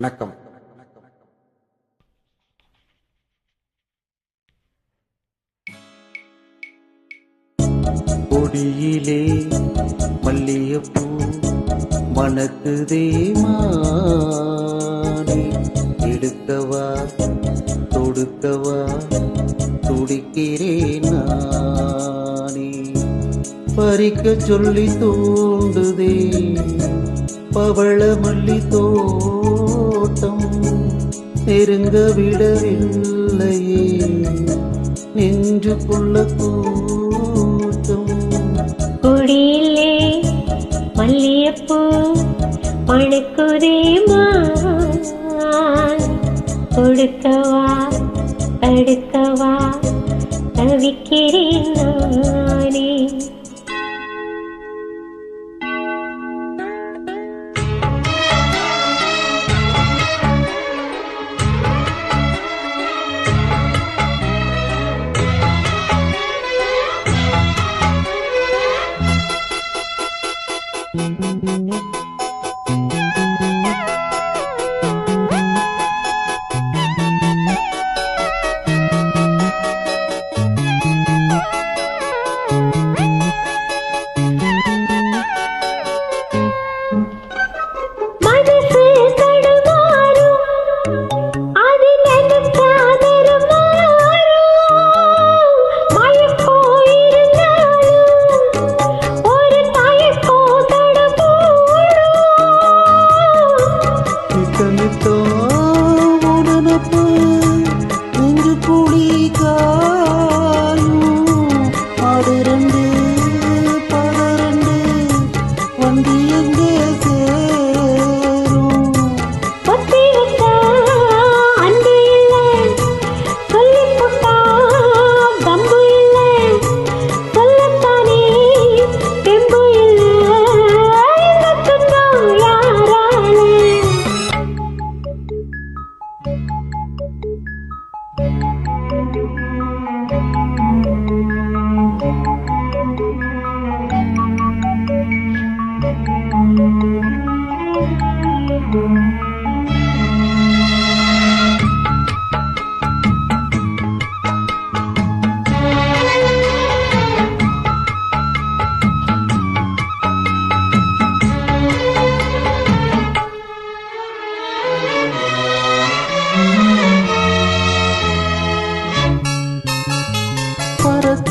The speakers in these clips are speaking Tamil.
வணக்கம். கொடியிலே மல்லியப்பூ மணக்குதே மானே. எடுக்கவா தொடுக்கவா துடிக்கிறேன் நானே. பறிக்க சொல்லி தோண்டுதே. பவள மல்லி தோ ஓட்டம் நெருங்க விடவில்லையே. நெஞ்சுக்குள்ள கூட்டம். கொடியிலே மல்லியப்பூ மணக்குதே கொடுக்கவா தடுக்கவா தவிக்கிறேன் நானே.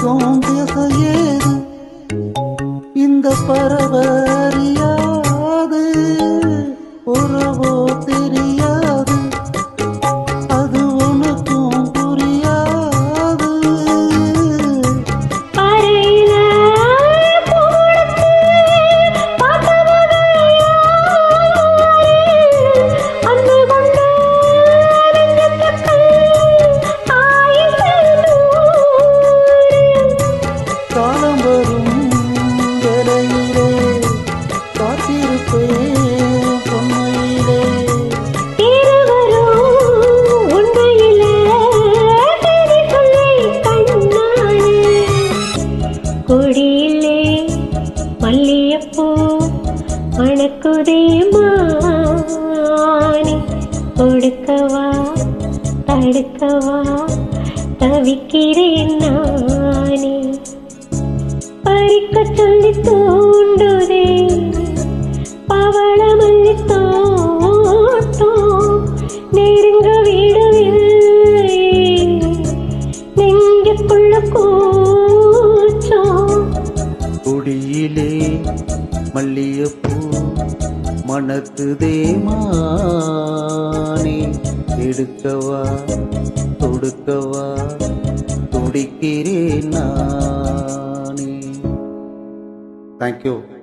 பறக்கும் திசையேது இந்த பரவறியாது காலம் வரும். வரையிலே காத்திருப்பேன் கொடியிலே மல்லியப்பூ மணக்குதே கொடுக்கவா தடுக்கவா தவிக்கிறேன் நானே. பறிக்க சொல்லி தூண்டுதே. பவள மல்லி தோட்டம் நெருங்க விடவில்லை. நெஞ்சுக்குள்ள கூச்சம். குடியிலே மல்லியப்பூ மணக்குதே மானே. எடுக்கவா தொடுக்கவா துடிக்கிறேன் நான். Thank you.